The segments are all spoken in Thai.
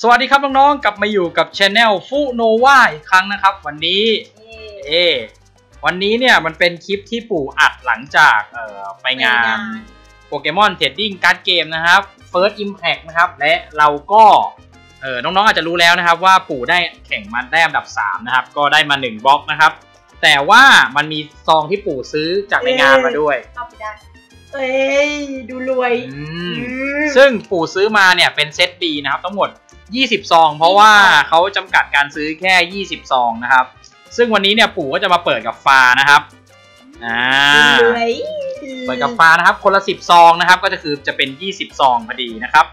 สวัสดีครับน้องๆ กลับมาอยู่กับช anel ฟูโนวาอีกครั้งนะครับ วันนี้เอวันนี้เนี่ยมันเป็นคลิปที่ปู่อัดหลังจากเอ่อไปงานโปเกมอนเทรดดิ้งการ์ดเกมนะครับ First Impact นะครับ และเราก็เออน้องๆอาจจะรู้แล้วนะครับ ว่าปู่ได้แข่งมันได้อันดับ 3 นะครับ ก็ได้มา 1บล็อกนะครับ แต่ว่ามันมีซองที่ปู่ซื้อจากในงานมาด้วยเข้าไปได้เอ้ยดูรวยอืมอืมซึ่งปู่ซื้อมาเนี่ยเป็นเซต B นะครับ ทั้งหมด 20 ซอง เพราะว่าเขาจำกัดการซื้อแค่ 20 ซองนะครับ ซึ่งวันนี้เนี่ยปู่ก็จะมาเปิดกับฟานะครับอ่าดูรวยเปิดกับฟานะครับ คนละ 10 ซองนะครับ ก็จะคือจะเป็น 20 ซองพอดีนะครับ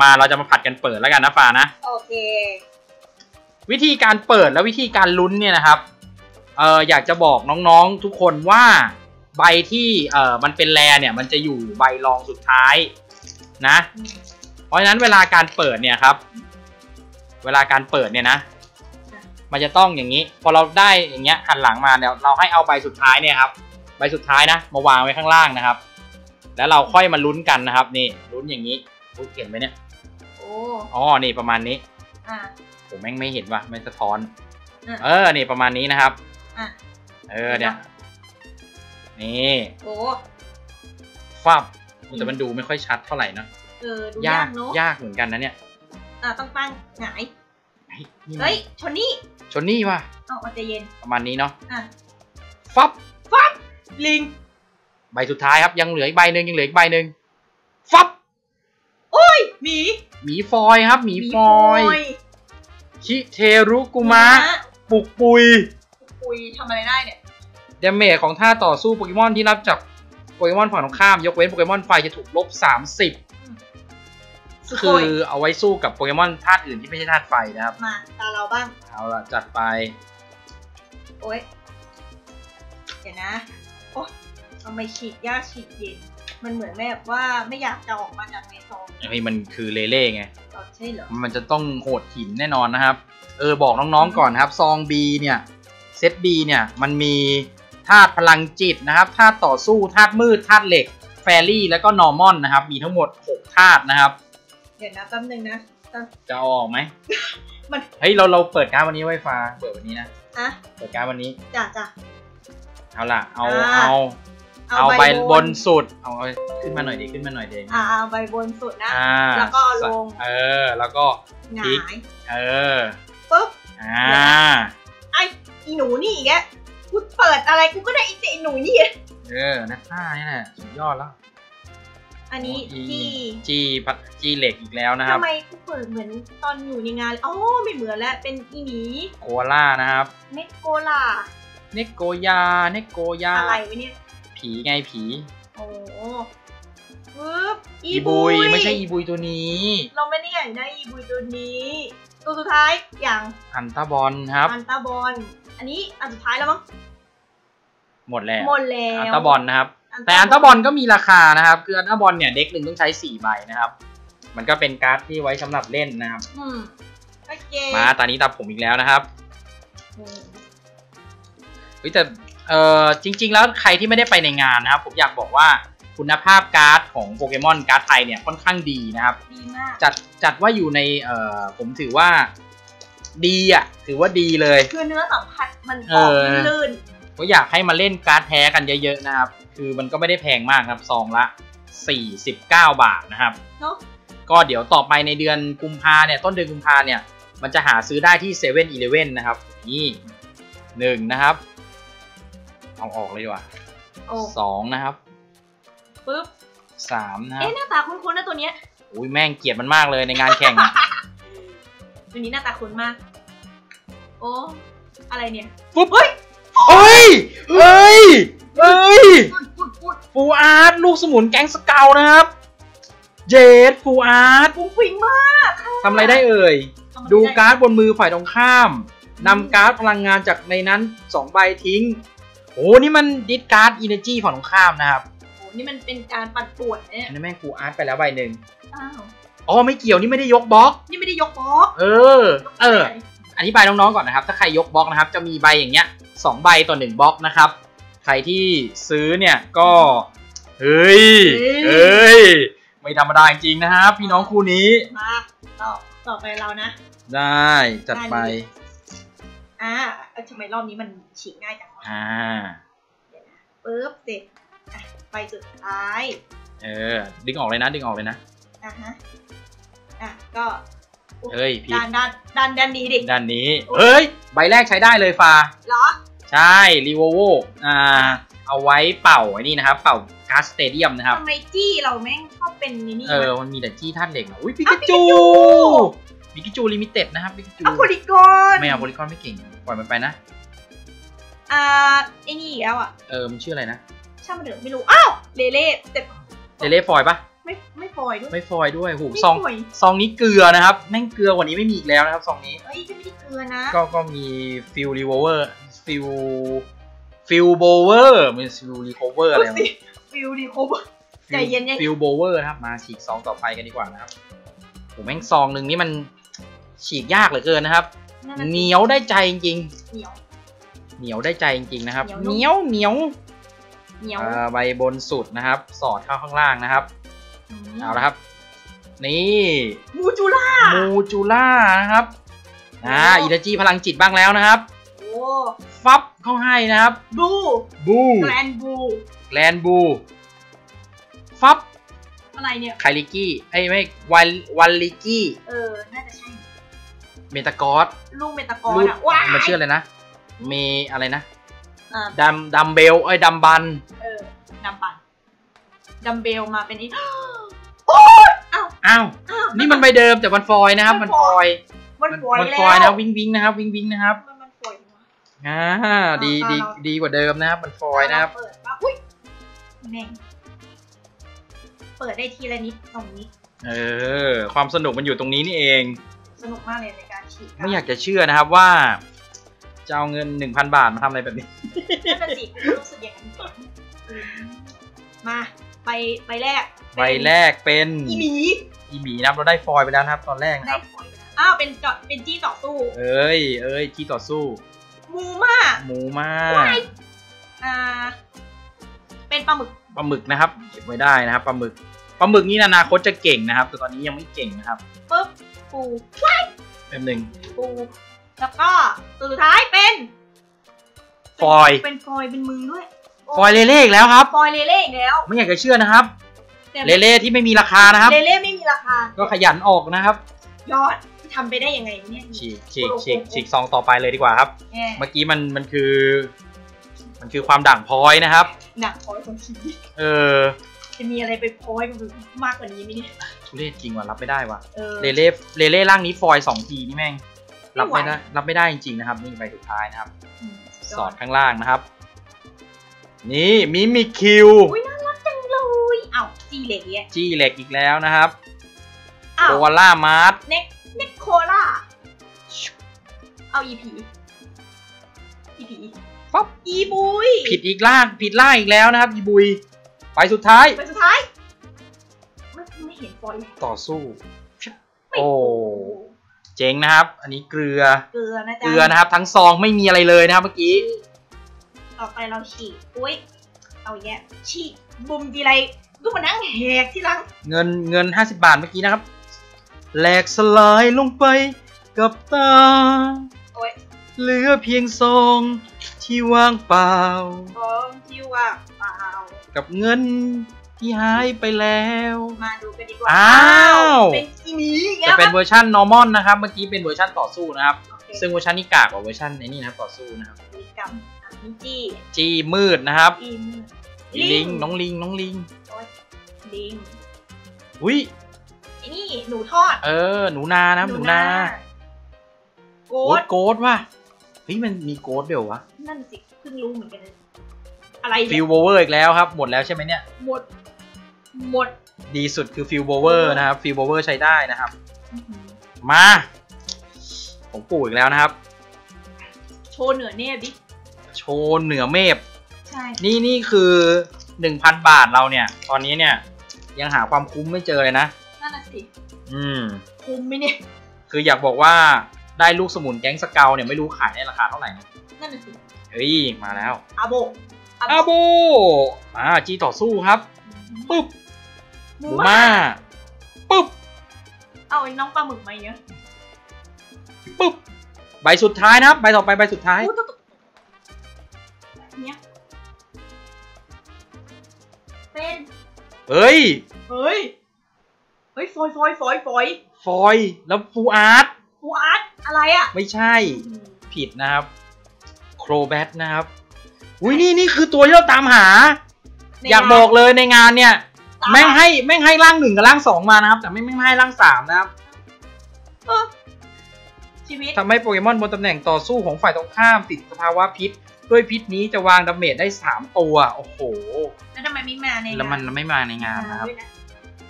มาเราจะมาผัดกันเปิดแล้วกันนะฟานะ โอเค วิธีการเปิดและวิธีการลุ้นเนี่ยนะครับเอออยากจะบอกน้องๆทุกคนว่าใบที่เออมันเป็นแรเนี่ย มันจะอยู่ใบรองสุดท้ายนะ เพราะฉะนั้นเวลาการเปิดเนี่ยครับ เวลาการเปิดเนี่ยนะ มันจะต้องอย่างนี้ พอเราได้อย่างเงี้ยหันหลังมาเนี่ยเราให้เอาใบสุดท้ายเนี่ยครับใบสุดท้ายนะ มาวางไว้ข้างล่างนะครับ แล้วเราค่อยมาลุ้นกันนะครับ นี่ลุ้นอย่างนี้ลุ้นเห็นไหมเนี่ยโอ้อ๋อนี่ประมาณนี้อะผมแม่งไม่เห็นว่ะไม่สะท้อนอะเออนี่ประมาณนี้นะครับอะเออเนี่ยนี่โอ้ฟับแต่มันดูไม่ค่อยชัดเท่าไหร่เนอะเออดูยายากกเนอะยากเหมือนกันนะเนี่ย อะต้องตั้งหงายเฮ้ยนี่มันเฮ้ยชนนี่ชนนี่ว่ะเอาเอาใจเย็นประมาณนี้เนาะอะฟับลิง ใบสุดท้ายครับยังเหลืออีกใบหนึ่งยังเหลืออีกใบหนึ่งฟับหมีหมีฟอยครับหมีฟอยคิเทรุกุมะปุกปุยปุยทำอะไรได้เนี่ยเดเมจของท่าต่อสู้โปเกมอนที่รับจากโปเกมอนฝั่งตรงข้าม ยกเว้นโปเกมอนไฟจะถูกลบ 30สุโข คืยอเอาไว้สู้กับโปเกมอนธาตุอื่นที่ไม่ใช่ธาตุไฟนะครับ มาตาเราบ้าง เอาละจัดไป โอ้ยเดี๋ยวนะโอ้ทำไมฉีดยากฉีดเย็น มันเหมือนแบบว่าไม่อยากจะออกมาจากในซองเฮ้ยมันคือเลเล่ไงอ๋อใช่เหรอ มันจะต้องโหดหินแน่นอนนะครับ เออบอกน้องๆก่อนนะครับ ซอง B เนี่ยเซต B เนี่ยมันมีธาตุพลังจิตนะครับธาตุต่อสู้ธาตุมืดธาตุเหล็กแฟรี่แล้วก็นอร์มอนนะครับ มีทั้งหมด 6 ธาตุนะครับ เดี๋ยวนะแป๊บนึงนะเอ่อจะเอาออกไหมมันเฮ้ยเราเราเปิดการดวันนี้ไว้ฟ้าเปิดวันนี้นะอะเปิดการดวันนี้จ้ะจ้ะเอาล่ะ เอาอ่าเอาเอา เอาใบใบบนนสุดเอาเอาขึ้นมาหน่อยดิขึ้นมาหน่อยเดงอ่าเอาใบบนสุดนะอ่าแล้วก็เอาลงเออ แล้วก็หงพลิกายเออปุ๊บอ่าไออีหนูนี่อีกแกกูเปิดอะไรกูก็ได้อีแต่อีหนูนี่เออนักฆ่านี่แหละสุดยอดแล้ว อันนี้อีที่จีพัดจีเหล็กอีกแล้วนะครับทำไมกูเปิดเหมือนตอนอยู่ในงานอ๋อไม่เหมือนแล้วเป็นอีหมีโคอาล่านะครับเมกโกล่าเนโกยาเนโกยาอะไรวะเนี่ยผีไงผีโอ้ปึ๊บอีบุยไม่ใช่อีบุยตัวนี้ เราไม่ได้อยากได้อีบุยตัวนี้ ตัวสุดท้ายอย่างอันตาบอลครับอันตาบอลอันนี้อันสุดท้ายแล้วมั้งหมดแล้วหมดแล้วอันตาบอลนะครับ แต่อันตาบอลก็มีราคานะครับ คืออันตาบอลเนี่ยเด็กหนึ่งต้องใช้สี่ใบนะครับ มันก็เป็นการ์ดที่ไว้สำหรับเล่นนะครับอืมโอเคมาตอนนี้ตาผมอีกแล้วนะครับอืมเฮ้ยแต่เออจริง ๆ แล้วใครที่ไม่ได้ไปในงานนะครับ ผมอยากบอกว่าคุณภาพการ์ดของโปเกมอนการ์ดไทยเนี่ยค่อนข้างดีนะครับดีมากจัดจัดว่าอยู่ในเอ่อผมถือว่าดีอะ ถือว่าดีเลย คือเนื้อสัมผัสมันเอออกอลื่นก็อยากให้มาเล่นการ์ดแท้กันเยอะๆนะครับ คือมันก็ไม่ได้แพงมากครับซองละ 49 บาทนะครับ เนาะก็เดี๋ยวต่อไปในเดือนกุมภาเนี่ยต้นเดือนกุมภาเนี่ย มันจะหาซื้อได้ที่เซเว่นอีเลฟเว่นนะครับ นี่หนึ่งนะครับ เอาออกเลยดีกว่าโอ้สองนะครับปึ๊บสามนะครัเอ๊ะบหน้าตาคุ้นๆนะตัวเนี้ยอุ้ยแม่งเกลียดมันมากเลยในงานแข่งอะตัวนี้หน้าตาคุ้นมาก โอ้อะไรเนี่ยปุ๊บเฮ้ย เฮ้ยเฮ้ยเฮ้ยปุดปุดปุดฟูอาร์ตลูกสมุนแก๊งสเกลนะครับ เจดฟูอาร์ตฟุ้งฟิ้งมากค่ะทำอะไรได้เอ่ยทำอะไรดูไการ์ดบนมือฝ่ายตรงข้ามนำการ์ดพลังงานจากในนั้น2ใบทิ้งโอ้นี่มันดิสการ์ดอินเนอร์จีฝั่งตรงข้ามนะครับโอ้นี่มันเป็นการปั่นป่วนเนี่ยอันนี้แม่งฟูอาร์ตไปแล้วใบหนึ่งอ้าวอ๋อไม่เกี่ยวนี่ไม่ได้ยกบล็อก นี่ไม่ได้ยกบล็อก เออ เออ อธิบายน้องๆก่อนนะครับ ถ้าใครยกบล็อกนะครับ จะมีใบอย่างเงี้ย สองใบต่อหนึ่งบล็อกนะครับ ใครที่ซื้อเนี่ยก็ เฮ้ย เฮ้ย ไม่ธรรมดาจริงๆนะครับพี่น้องคู่นี้ มาต่อต่อไปเรานะ ได้จัดไปได้เลยอ่าเอ้ยทำไมรอบนี้มันฉีกง่ายจังวะอ่าปึ๊บเสร็จอะไปสุดท้าย เออ ดึงออกเลยนะ ดึงออกเลยนะ อะฮะ อะ ก็เฮ้ยผิดด้านด้านด้านด้านนี้ดิ ด้านนี้เฮ้ย ใบแรกใช้ได้เลยฟาเหรอ ใช่รีโวโวอ่าเอาไว้เป่าไอ้นี่นะครับ เป่าการ์ดสเตเดียมนะครับทำไมจี้เราแม่งชอบเป็นนี่นี่เออวะมันมีแต่จี้ท่านเหล็กเหรออุ้ยปิอะกาจูปิกาจูปิกาจูลิมิเต็ดนะครับปิกาจูเอาโพลิกอนไม่เอาโพลิกอนไม่เก่งปล่อยมันไปนะอ่าไอ้นี่อีกแล้วอะเออมันชื่ออะไรนะช่างมันเถอะไม่รู้อ้าวเลเล่แต่เจเล่ฟอยปะไม่ไม่ปล่อยด้วยไม่ฟอยด้วยหูไม่ซองปล่อยซองนี้เกลือนะครับแม่งเกลือกว่านี้ไม่มีอีกแล้วนะครับซองนี้เอ้ยจะไม่ได้เกลือนะก็ก็มีฟิลรีโวเวอร์ ฟิลฟิลโบเวอร์มีฟิลรีโคเวอร์อะไรดูสิฟิลดีโคบใจเย็นๆฟิลโบเวอร์นะครับมาฉีกซองต่อไปกันดีกว่านะครับโหแม่งซองหนึ่งนี่มันฉีกยากเหลือเกินนะครับนั่นน่ะเหสินียวได้ใจจริงเหนียวๆเหนียวได้ใจจริงๆนะครับ เหเหนีนียยววเหนียวเหนียวอ่าใบบนสุดนะครับ สอดเข้าข้างล่างนะครับมเอาละครับ นี่มูจูล่ามูจูล่านะครับอ่าโอ้อินเตอร์จีพลังจิตบ้างแล้วนะครับโอ้ ฟับเข้าให้นะครับ บูบูแกรนบูแกลนบู ฟับ อะไรเนี่ย ไคลิกี้ไอ้ยไม่วันวันลิกี้ เออ น่าจะใช่ เมตากอสลูกเมตากรรูดอะว้ายมันชื่ออะไรนะ เมอะไรนะอ่าดัมดัมเบลเอ้ยดัมบัน เออ ดัมปัน ดัมเบลมาเป็นอีโอ้ยอ้าวอ้าวอ้าว นี่มันใบเดิมแต่มันฟอยนะครับ มันฟอยมันฝอยมันแล้ฟวอยนะวิงวิงนะครับ วิงวิงนะครับมันมันฝ อยแล้วอ่าดีดีเราดีกว่าเดิมนะครับมันฟอยนะครับ เปิดปะอุ้ยแม่งเปิดได้ทีละนิดตรงนี้ เออ ความสนุกมันอยู่ตรงนี้นี่เอง สนุกมากเลยในการฉีกไม่อยากจะเชื่อนะครับว่า จะเอาเงิน1,000บาทมาทำอะไรแบบนี้นั่นเป็นสิคุณรู้สึกอย่างนั้นอืมมาไปไปแรกใบแรกเป็นอีหมีอีหมีนะครับเราได้ฟอยล์ไปแล้วนะครับ ตอนแรกนะได้ครับฝอยไปแล้วอ้าวเป็นจอดเป็นจี้ต่อสู้ เอ้ยเอ้ยที่ต่อสู้ มูม่าหมูมากอ่า เป็นปลาหมึก ปลาหมึกนะครับเก็บไว้ได้นะครับปลาหมึกปลาหมึกนี่อนาคตจะเก่งนะครับ แต่ตอนนี้ยังไม่เก่งนะครับปุ๊บปูแป๊บหนึ่งปูแล้วก็ตัวสุดท้ายเป็นฟอยล์เป็นฟอยล์เป็นมือด้วยโฟอยล์เลเล่อีกแล้วครับ ฟอยล์เลเล่อีกแล้ว ไม่อยากจะเชื่อนะครับแต่เลเล่ที่ไม่มีราคานะครับ เลเล่ไม่มีราคา ก็ขยันออกนะครับ ยอด ทำไปได้ยังไงเนี่ยฉีกฉีกฉีกฉีกซองต่อไปเลยดีกว่าครับแง่เมื่อกี้มันมันคือ มันคือความด่างพร้อยนะครับหนักพอยของชีวิตเออ จะมีอะไรไปพอยกับมากกว่านี้ไหมเนี่ยทุเรศจริงว่ะรับไม่ได้ว่ะเออเลเล่เลเล่ร่างนี้ฟอยล์สองทีนี่แม่งไม่รับไหวไม่ได้รับไม่ได้จริงๆนะครับ นี่ใบสุดท้ายนะครับมสอดข้างล่างนะครับ นี่มิมิคิวอุ้ยน่ารักจังเลยอ้าวจีเหล็กเนี่ยจี้เหล็กอีกแล้วนะครับอ้าวโควาล่ามาร์ทเน็กเน็กโคล่าเอาอีพีอีพีปั๊บอีบุยผิดอีกล่างผิดล่างอีกแล้วนะครับยีบุยไปสุดท้าย ไปสุดท้ายไม่ไม่เห็นฟอยล์ต่อสู้ไม่โอ้เจ๋งนะครับ อันนี้เกลือ เกลือนะจ๊ะเกลือนะครับ ทั้งซองไม่มีอะไรเลยนะครับเมื่อกี้ ต่อไปเราฉีกอุ้ยเอาแยะฉีกบุมทีไรก็มานั่งแหกที่หลังเงินเงิน50บาทเมื่อกี้นะครับ แหลกสลายลงไปกับตา โอ้ยเหลือเพียงซองที่ว่างเปล่าของที่ว่าเปล่า กับเงินที่หายไปแล้ว มาดูกันดีกว่าอ้าว เป็นอีหมีอีกแล้จะวเป็นครับเวอร์ชัน normal นะครับ เมื่อกี้เป็นเวอร์ชันต่อสู้นะครับ โอเคซึ่งเวอร์ชันนี้กากกว่าเวอร์ชันไอ้นี่นะครับต่อสู้นะครับมีกรรมอะมีจี้จี้มืดนะครับอีมืออีลิงน้องลิงน้องลิงโอ้ยลิง อุ้ยไอ้ นี่หนูทอด เออ หนูนานะครับหนูนาโกโกดดโกดว่ะเฮ้ยมันมีโกดเดี๋ยววะ นั่นสิเพิ่งรู้เหมือนกันเลยอะไรฟิเนี่ลยโบเวอร์อีกแล้วครับ หมดแล้วใช่ไหมเนี่ย หมด หมด ดีสุดคือฟิลโบเวอร์นะครับ ฟิลโบเวอร์ใช้ได้นะครับอื้อหือมาผมปู่อีกแล้วนะครับ โชว์เหนือเนบดิโชว์เหนือเมฆใช่ นี่นี่คือหนึ่งพันบาทเราเนี่ย ตอนนี้เนี่ยยังหาความคุ้มไม่เจอเลยนะนั่นน่ะ สิอืมคุ้มไหมเนี่ย คืออยากบอกว่าได้ลูกสมุนแก๊งสเกลเนี่ยไม่รู้ขายในราคาเท่าไหร่นะนั่นน่ะสิเฮ้ยมาแล้วอาโบอาโบอ่าจีต่อสู้ครับปึ๊บหหมูมูมามาปึ๊บเอาไอ้น้องปลาหมึกมาเยอะปุ๊บใบสุดท้ายนะครับใบต่อไปใบสุดท้ายอู้ตุ๊กตุ๊กเนี้ยเป็นเฮ้ยเฮ้ยเฮ้ยฟอยฟอยฟอยฟอยฟอยล์แล้วฟูอาร์ตฟูอาร์ตอะไรอะ ไม่ใช่ผิดนะครับ โครแบทนะครับ อุ้ยนี่นี่คือตัวที่เราตามหา อยากบอกเลยในงานเนี่ย แม่งให้แม่งให้ร่างหนึ่งกับร่างสองมานะครับ แต่ไม่ไม่ให้ร่างสามนะครับเออชีวิตทำให้โปเกมอนบนตำแหน่งต่อสู้ของฝ่ายตรงข้ามติดสภาวะพิษ ด้วยพิษนี้จะวางดาเมจได้สามตัว โอ้โห แล้วทำไมไม่มาในแล้วมันไม่มาในงานนะครับด้วยนะเ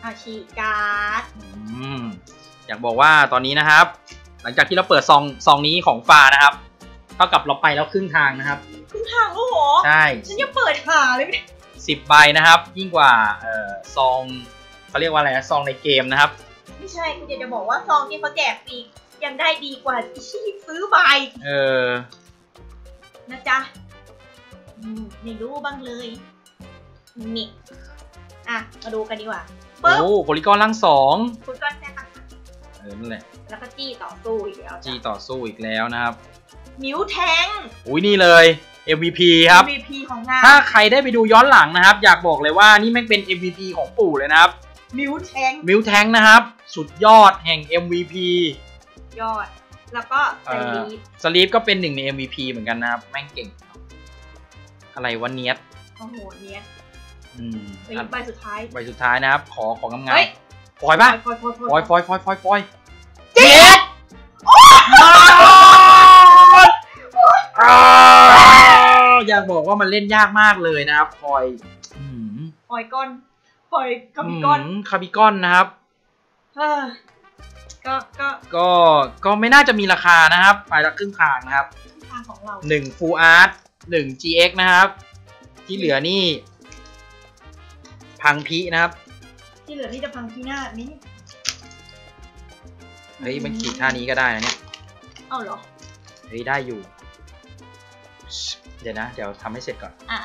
อาชีการ์ดอืมอยากบอกว่าตอนนี้นะครับ หลังจากที่เราเปิดซองซองนี้ของฟานะครับ เท่ากับเราไปแล้วครึ่งทางนะครับขึ้นทางโอ้โหใช่ฉันยังเปิดหาเลยเนี่ยสิบใบนะครับ ยิ่งกว่าเอ่อซองเขาเรียกว่าอะไรนะซองในเกมนะครับ ไม่ใช่คุณเดี๋ยวจะบอกว่าซองที่เขาแจกฟรียังได้ดีกว่าที่ซื้อใบเออนะจ๊ะอืมไม่รู้บ้างเลยนี่อะ มาดูกันดีกว่า ปึ๊บโอ้โพลิกอนร่างสองคุณก้อนแซ่บเออนั่นแหละแล้วก็จี้ต่อสู้อีกแล้วจีต่อสู้อีกแล้วนะครับ มิวแทง อุ้ยนี่เลย MVP ครับ MVP ของงานถ้าใครได้ไปดูย้อนหลังนะครับ อยากบอกเลยว่านี่แม่งเป็น MVP ของปู่เลยนะครับ มิวแทง มิวแทงนะครับ สุดยอดแห่ง MVP ยอด แล้วก็ไซรีฟสลีปก็เป็นหนึ่งใน MVP เหมือนกันนะครับ แม่งเก่ง อะไรวะเนียดโอ้โหเนี้ย อืมไปใบสุดท้าย ใบสุดท้ายนะครับ ขอของงามเฮ้ยๆฟอยป่ะฟอยฟอยฟอยฟอยฟอยฟอยฟอยเจ็ดอ้าวอยากบอกว่ามันเล่นยากมากเลยนะครับฟอยอืมฟอยก้อนฟอยกามิก้อนอืมคาบิกอนนะครับ เออก็ก็ก็ก็ไม่น่าจะมีราคานะครับไปละครึ่งทางนะครับ ทางของเรา หนึ่ง Full Art หนึ่ง GX นะครับ ที่เหลือนี่ พังพีนะครับ ที่เหลือนี่จะพังที่หน้ามิเฮ้ยมันขีดท่านี้ก็ได้นะเนี่ยเอ้าเหรอ เฮ้ยได้อยู่ เดี๋ยวนะ เดี๋ยวทำให้เสร็จก่อน อ่า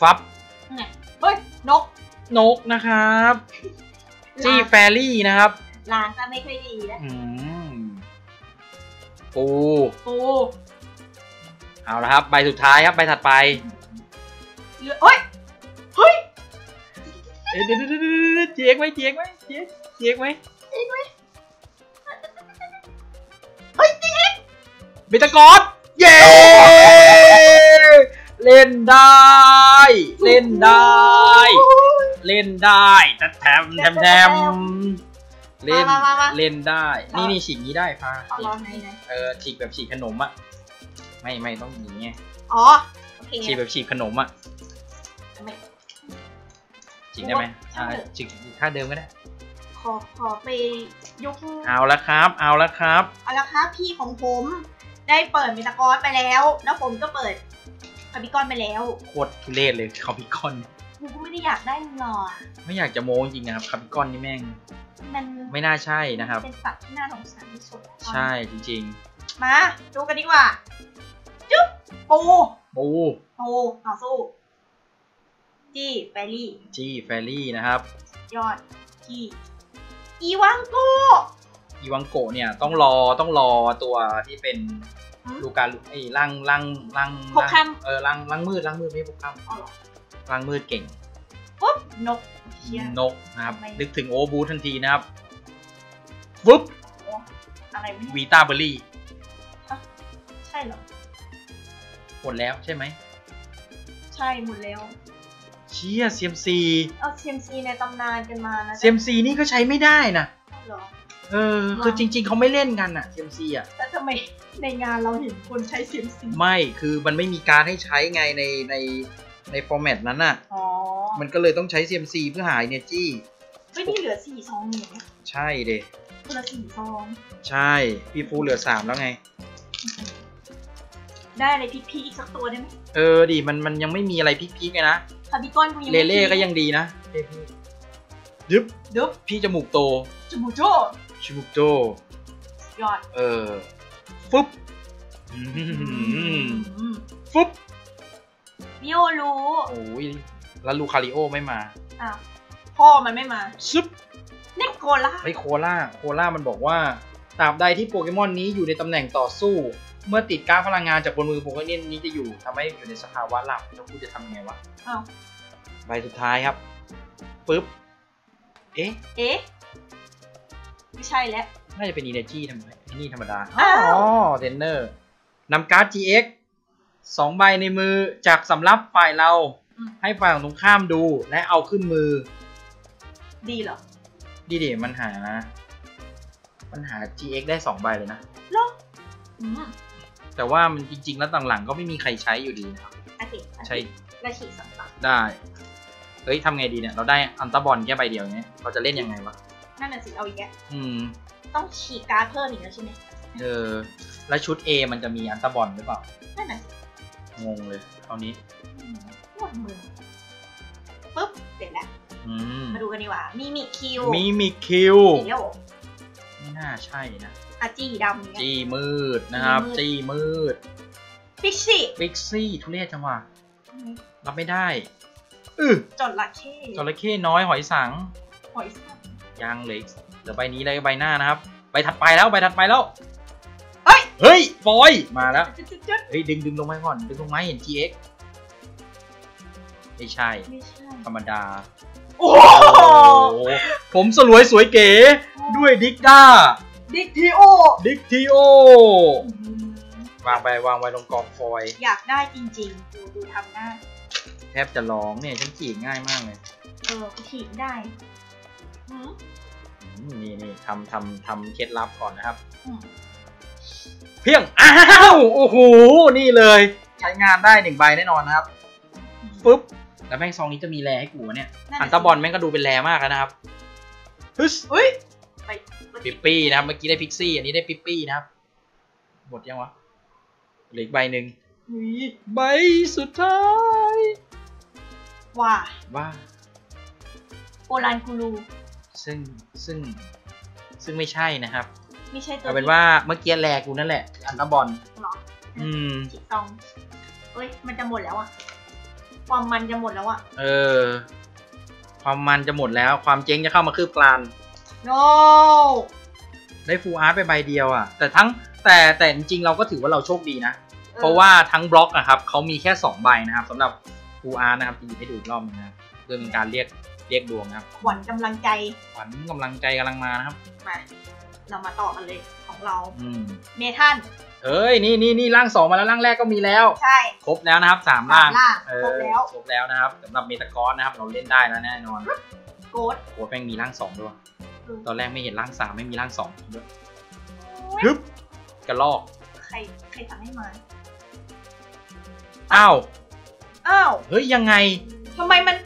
ฟับไงเฮ้ย นก นกนะครับ จี้แฟรี่นะครับล้างก็ไม่ค่อยดีนะอืมปู ปู เอาละครับ ใบสุดท้ายครับ ใบถัดไปเหลือเฮ้ยเฮ้ยเอ๊ะเดี๋ยวเดี๋ยวเดี๋ยวเดี๋ยวเจ๊กไหมเจ๊กไหมเจ๊กเจ๊กไหมเฮ้ยติ๊กบิตากอสเย้เล่นได้ เล่นได้ เล่นได้แต่แถมแถมแถมเล่นเล่นได้ นี่นี่ฉีกนี้ได้ฟาเออฉีกแบบฉีกขนมอะไม่ไม่ต้องอย่างเงี้ยอ๋อฉีกแบบฉีกขนมอะ ไม่ฉีกได้ไหมช่าอ่างเถอะฉีกท่าเดิมก็ได้ ขอขอไปยกเอาละครับ เอาละครับ เอาละครับพี่ของผมได้เปิดเมตากอนไปแล้ว แล้วผมก็เปิดคาบิกอนไปแล้วโคตรทุเรศเลยคาบิคอนกูก็ไม่ได้อยากได้มึงหรอกไม่อยากจะโม้จริงๆนะครับคาบิคอนนี่แม่งมันไม่น่าใช่นะครับ เป็นสัตว์ที่น่าสงสารที่สุดใช่จริงมาดูกันดีกว่า จุ๊บปูๆปูปูต่อสู้ จี้แฟรี่ จี้แฟรี่นะครับ ยอดจี้อีวังโกอีวังโกะเนี่ยต้องรอต้องรอตัวที่เป็นหืมลูกาไอ้ร่างร่างร่างพกค่ำเออร่างร่างมืดร่างมืดไม่ใช่พกค่อ๋อเหรอำร่างมืดเก่งปุ๊บนกเชียนกนะครับทำไมนึกถึงโอบูทันทีนะครับปุ๊บอะไรวะวีเนี่ยตาเบอร์รี่ใช่เหรอหมดแล้วใช่ไหม ใช่หมดแล้ว เชี่ยเซียมซีเอาเซียมซีในตำนานกันมานะเซียมซีนี่ก็ใช้ไม่ได้นะเหรอ เออ คือจริง ๆเขาไม่เล่นกันอะเซียมซีอะแล้วทำไมในงานเราเห็นคนใช้เซียมซีไม่คือมันไม่มีการให้ใช้ไงในในในฟอร์แมตนั้นน่ะอ๋อมันก็เลยต้องใช้ CMC เพื่อหา energy เฮ้ยนี่เหลือสี่ซองเนี่ยใช่เดคนละสี่ซองใช่พี่ฟูเหลือ3แล้วไง ได้อะไรพีพีอีกสักตัวได้ไหมเออดิมันมันยังไม่มีอะไรพีคๆไงนะ คาร์บิคอนกูยังเลไม่เล่ก็ยังดีนะยึบดึบพี่จมูกโตจมูกโจ้จมูกโต ยอดเออฟึบอืมฟึบวิโอรู้โอ้ยแล้วลูคาริโอไม่มาอ้าวพ่อมันไม่มาซึบเล่นโกล่าเฮ้ยโคล่าโคล่ามันบอกว่าตราบใดที่โปเกมอนนี้อยู่ในตำแหน่งต่อสู้ เมื่อติดการดพลังงานจากบนมือโปเกมอนนี้จะอยู่ทำให้อยู่ในสภาวะหลับแล้วกูจะทำยังไงวะอ้าวใบสุดท้ายครับปึ๊บเอ๊ะเอ๊ะไม่ใช่แล้ว น่าจะเป็น Energy ธรรมดานี่ธรรมดาอ้าวอ๋อเทนเนอร์นำการ์ด GX สองใบในมือจากสำรับฝ่ายเรา อืมให้ฝ่ายของตรงข้ามดูและเอาขึ้นมือ ดีเหรอดีเดมันหา มันหา GX ได้สองใบเลยนะ เหรออืม แต่ว่ามันจริง ๆ แล้วหลังๆก็ไม่มีใครใช้อยู่ดีนะครับโอเคโอเคใช้และฉีดสัมผัสได้เฮ้ยทำไงดีเนี่ย เราได้อันตาบอลแค่ใบเดียวเนี้ยเราจะเล่นยังไงวะนั่นน่ะสิเอาอีกแล้วอืม ต้องฉีดการ์ดเพิ่มอีกแล้วใช่ไหมเออ แล้วชุด A มันจะมีอันตาบอลหรือเปล่า นั่นน่ะสิงงเลยตอนนี้ อืมปวดมือปุ๊บเสร็จแล้วอืมมาดูกันดีกว่ามีมิคิวมีมิคิว เดี๋ยว ไม่น่าใช่นะ อาจีดำเนี่ย จีมืดนะครับ จีจีมืมืด ฟิชชี่ฟิกซี่ทุเรศจังวะรับไม่ได้อือจระเข้จระเข้น้อยหอยสัง หอยสังยังเหล็กเหลือใบนี้แล้วก็ใบหน้านะครับ ใบถัดไปแล้วใบถัดไปแล้ว เฮ้ยเฮ้ยฟอยมาแล้ว จุดจุดจุดเฮ้ยดึงดึงลงมาก่อนดึงลงมาให้เห็น GX ไม่ใช่ ไม่ใช่ ธรรมดา โอ้โอ้โหผมสลวยสวยเก๋ ด้วยดิกด้า ดิกทีโอ ดิกทีโออืมวางไปวางไว้ตรงกองฟอยล์อยากได้จริงๆ ดูดูทำหน้า แทบจะร้องเนี่ยฉันจีบง่ายมากเลยเออกูฉีดได้อืมอืมนี่นี่ทำทำทำเคล็ดลับก่อนนะครับ อืมเพียง อ้าว โอ้โห นี่เลย ใช้งานได้หนึ่งใบแน่นอนนะครับ ปุ๊บ แล้วแม่งซองนี้จะมีแรให้กูวะเนี่ย นั่นอัน่ะนตาบอลแม่งก็ดูเป็นแรมากแล้วนะครับ ฮึสเฮ้ย ไป ปิปปี้นะครับ เมื่อกี้ได้พิกซี่ อันนี้ได้ปิปปี้นะครับ หมดยังวะเหลืออีกใบหนึ่งเฮ้ยใบสุดท้าย ว่าว่าโอรานกูรูซึ่งซึ่งซึ่งไม่ใช่นะครับ ไม่ใช่ตัวเอาเป็นว่าเมื่อกี้แรกูนั่นแหละ อันตาบอลที่หรออืมฉีดซองเฮ้ย มันจะหมดแล้วอะความมันจะหมดแล้วอะเออ ความมันจะหมดแล้ว ความเจ๊งจะเข้ามาคืบกลาน no ได้ฟูลอาร์ตไปใบเดียวอะ แต่ทั้งแต่แต่จริงๆเราก็ถือว่าเราโชคดีนะ เพราะว่าทั้งบล็อกอะครับเขามีแค่ 2 ใบนะครับสำหรับฟูลอาร์ตนะครับจะหยิบให้ดูอีกรอบหนึงนะครับเพื่อเป็นการเรียกเรียกดวงนะครับขวัญกำลังใจขวัญกำลังใจกำลังมานะครับมาเรามาต่อกันเลยของเราอืมเมทันเอ้ยนี่นี่นี่ร่างสองมาแล้วร่างแรกก็มีแล้ว ใช่ ครบแล้วนะครับสามร่างสามร่างเออครบแล้วครบแล้วนะครับสำหรับเมตากอนนะครับเราเล่นได้แล้วแน่นอนโกดโอ้แม่งมีร่างสองด้วยอืม ตอนแรกไม่เห็นร่างสามไม่มีร่างสองด้วยโอ้ยฮึบกระลอกใครใครสั่งให้มา อ้าว อ้าว เฮ้ยยังไง ทำไมมัน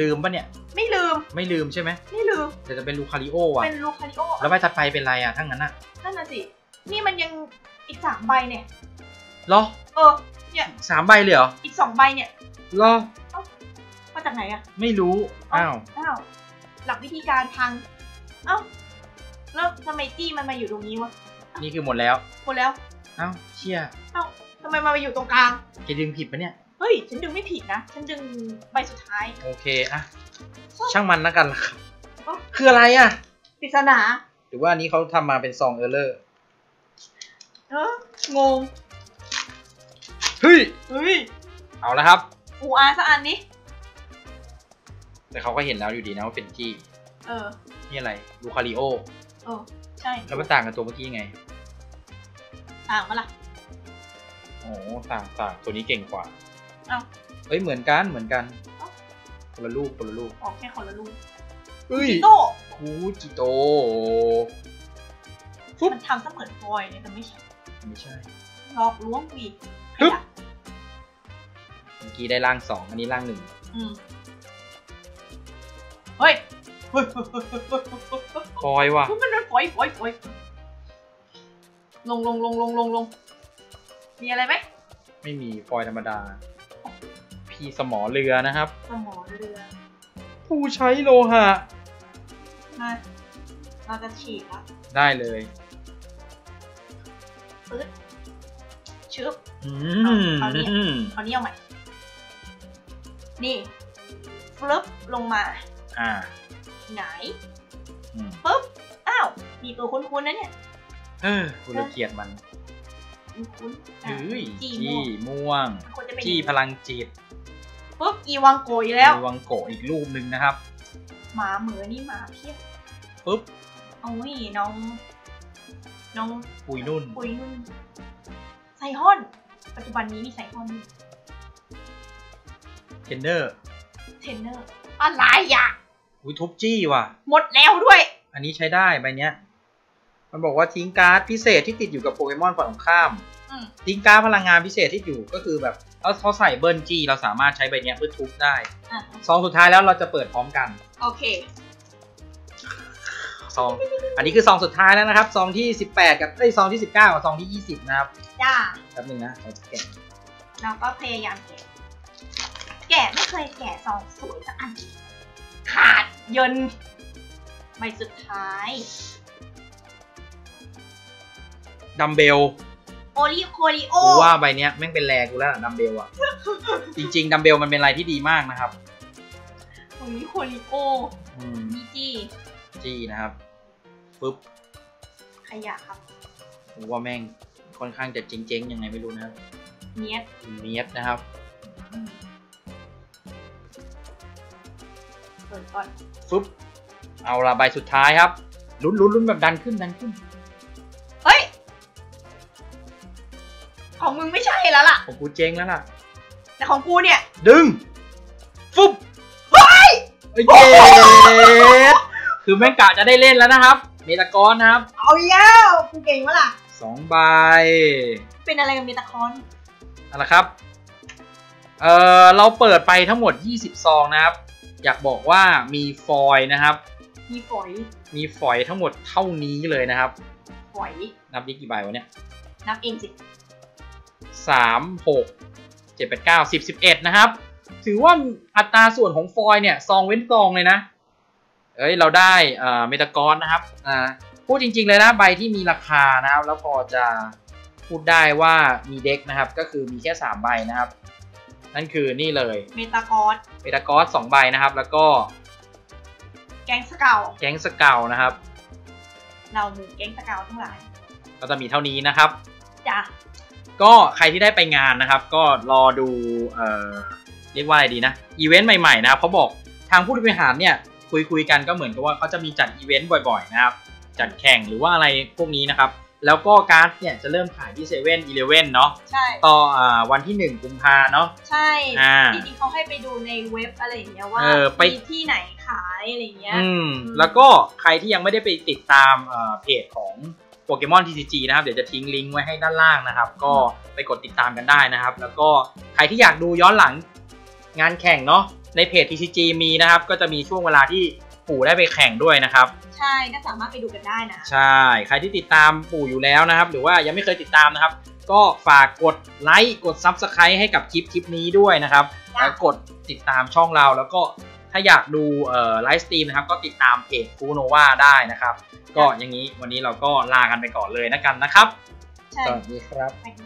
ลืมปะเนี่ย ไม่ลืม ไม่ลืมใช่ไหมไม่ลืม แต่จะเป็นลูคาริโอว่ะ เป็นลูคาริโอ แล้วใบถัดไปเป็นไรอะทั้งนั้นอะ นั่นน่ะสิ นี่มันยังอีกสามใบเนี่ยเหรอ เออ เนี่ยสามใบเลยเหรอ อีกสองใบเนี่ยเหรอ มาจากไหนอะไม่รู้ อ้าว อ้าว หลักวิธีการพัง เอ้า แล้วทำไมจี้มันมาอยู่ตรงนี้วะนี่คือหมดแล้ว หมดแล้วอ้าวเชี่ยเอ้าทำไมมันมาอยู่ตรงกลางแกดึงผิดปะเนี่ย เฮ้ย ฉันดึงไม่ผิดนะ ฉันดึงใบสุดท้าย โอเคอะช่างมันแล้วกันล่ะครับเอ้าคืออะไรอะปริศนาหรือว่าอันนี้เขาทำมาเป็นซองเออร์เลอร์เอองง เฮ้ย เฮ้ย เอาแล้วครับ อูอาร์สักอันนี้ แต่เขาก็เห็นแล้วอยู่ดีนะว่าเป็นจี้เออ นี่อะไรลูคาริโอเออใช่แล้วมันต่างกับตัวเมื่อกี้ไง ต่างมาล่ะโอ้ต่างต่างตัวนี้เก่งกว่าเอ้าเอ้ยเหมือนกันเหมือนกันเอ้าคนละลูกคนละลูกออกแค่คนละลูกเอ้ยโต้คูจิโตมันทำเสมือนฟอยล์เลยแต่ไม่ใช่ไม่ใช่หลอกลวงกูอีกขฮึบยะเมื่อกี้ได้ร่างสองอันนี้ร่างหนึ่งอืมเฮ้ย เฮ้ยฟอยว่ะมันมันฝอยฝอยฝอยลงลงลงลงลงลงมีอะไรไหมไม่มีฟอยธรรมดา พี่สมอเรือนะครับ สมอเรือ ผู้ใช้โลหะมาเราจะฉีกแล้วได้เลยปึ๊ดชึบอืมเอาเนี่ยคราวนี้เอาใหม่ นี่ฟลิปลงมา อ่า หงายอืมปุ๊บ อ้าวมีตัวคุ้นๆนะเนี่ย เออคุณละเกียดมันคุ้นๆอะเฮ้ยจีจี้ม่วง ม่วงมันควรจะเป็นจี้พลังจิตปุ๊บอีวังโกยแล้ว มีวังโกะอีกรูปหนึ่งนะครับ หมาเหมือนี่หมาเพียบปุ๊บ โอ้ยน้อง น้องปุยนุ่น ปุยนุ่นไซฮอน ปัจจุบันนี้มีไซฮอนด้วยเทนเนอร์ เทรนเนอร์อะไรอะ อุ้ยทุบจี้ว่ะ หมดแล้วด้วย อันนี้ใช้ได้ใบเนี้ย มันบอกว่าทิ้งการ์ดพิเศษที่ติดอยู่กับโปเกมอนฝั่งตรงข้าม อืมทิ้งการ์ดพลังงานพิเศษที่อยู่ก็คือแบบเอาเขาใส่เบิร์นจี้เราสามารถใช้ใบเนี้ยเพื่อทุบได้อะซองสุดท้ายแล้วเราจะเปิดพร้อมกันโอเค ซอง อันนี้คือซองสุดท้ายแล้วนะครับซองที่ 18 กับเอ้ยซองที่ 19กับซองที่ 20 นะครับจ้า แป๊บนึงนะเอาแกะเราก็พยายามแกะ แกะไม่เคยแกะซองสวยสักอัน ขาดยนต์ใบสุดท้าย ดัมเบลโอริโคริโอ กูว่าใบเนี้ยแม่งเป็นแรกูแล้วอะดัมเบลอะ จริง ๆ ดัมเบลมันเป็นอะไรที่ดีมากนะครับ โอริโคริโออืมมีจีจี้นะครับปึ๊บขยะครับ กูว่าแม่งค่อนข้างจะเจ๊งๆยังไงไม่รู้นะครับเนี้ยเมียดนะครับ อืม เปิดก่อนฟึบเอาละใบสุดท้ายครับ ลุ้นลุ้นลุ้นแบบดันขึ้นดันขึ้น เฮ้ย ของมึงไม่ใช่แล้วล่ะ ของกูเจ๊งแล้วล่ะ แต่ของกูเนี่ย ดึง ฟึบเฮ้ยเย้คือแม่งกะจะได้เล่นแล้วนะครับ เมตากรนะครับ เอาอีกแล้วกูเก่งวะล่ะสองใบ เป็นอะไรกับเมตาคอนเอาละครับ เออเราเปิดไปทั้งหมด 20 ซองนะครับ อยากบอกว่ามีฟอยล์นะครับ มีฝอย มีฝอยทั้งหมดเท่านี้เลยนะครับ ฝอย นับดิกี่ใบวะเนี่ยนับเองสิสามหกเจ็ดแปดเก้าสิบสิบเอ็ดนะครับ ถือว่าอัตราส่วนของฟอยล์เนี่ยซองเว้นซองเลยนะ เอ้ยเราได้เอ่อเมตากรนะครับอ่าพูดจริงๆเลยนะใบที่มีราคานะครับ แล้วพอจะพูดได้ว่ามีเด็กนะครับ ก็คือมีแค่สามใบนะครับ นั่นคือนี่เลยเมตาคอนเมตากรสองใบนะครับ แล้วก็ แก๊งสเกาแก๊งสเกลนะครับเราหมู่แก๊งสเกาทั้งหลาย ก็จะมีเท่านี้นะครับจ้ะก็ใครที่ได้ไปงานนะครับ ก็รอดูเอ่อเรียกว่าอะไรดีนะอีเวนต์ใหม่ๆนะครับเขาบอกทางผู้บริหารเนี่ยคุยคุยๆกันก็เหมือนกับว่าเขาจะมีจัดอีเวนต์บ่อยๆนะครับ จัดแข่งหรือว่าอะไรพวกนี้นะครับ แล้วก็การ์ดเนี่ยจะเริ่มขายที่เซเว่นอีเลเว่นเนาะใช่ต่ออ่าวันที่ 1 กุมภาเนาะใช่อ่าจริงๆเขาให้ไปดูในเว็บอะไรอย่างเงี้ยว่าเออไปมีที่ไหนขายอะไรอย่างเงี้ยอืมแล้วก็ใครที่ยังไม่ได้ไปติดตามเอ่อเพจของโปเกมอน TCG นะครับ เดี๋ยวจะทิ้งลิงก์ไว้ให้ด้านล่างนะครับ ก็ไปกดติดตามกันได้นะครับ แล้วก็ใครที่อยากดูย้อนหลังงานแข่งเนาะในเพจ TCG มีนะครับ ก็จะมีช่วงเวลาที่ ปู่ได้ไปแข่งด้วยนะครับ ใช่ก็สามารถไปดูกันได้นะ ใช่ ใครที่ติดตามปู่อยู่แล้วนะครับ หรือว่ายังไม่เคยติดตามนะครับ ก็ฝากกดไลค์กด Subscribe ให้กับคลิปคลิปนี้ด้วยนะครับจ้ะแล้วกดติดตามช่องเราแล้วก็ถ้าอยากดูเอ่อไลฟ์สตรีมนะครับ ก็ติดตามเพจฟูโนวาได้นะครับ ก็อย่างนี้วันนี้เราก็ลากันไปก่อนเลยนะกันนะครับใช่สวัสดีครับไปดู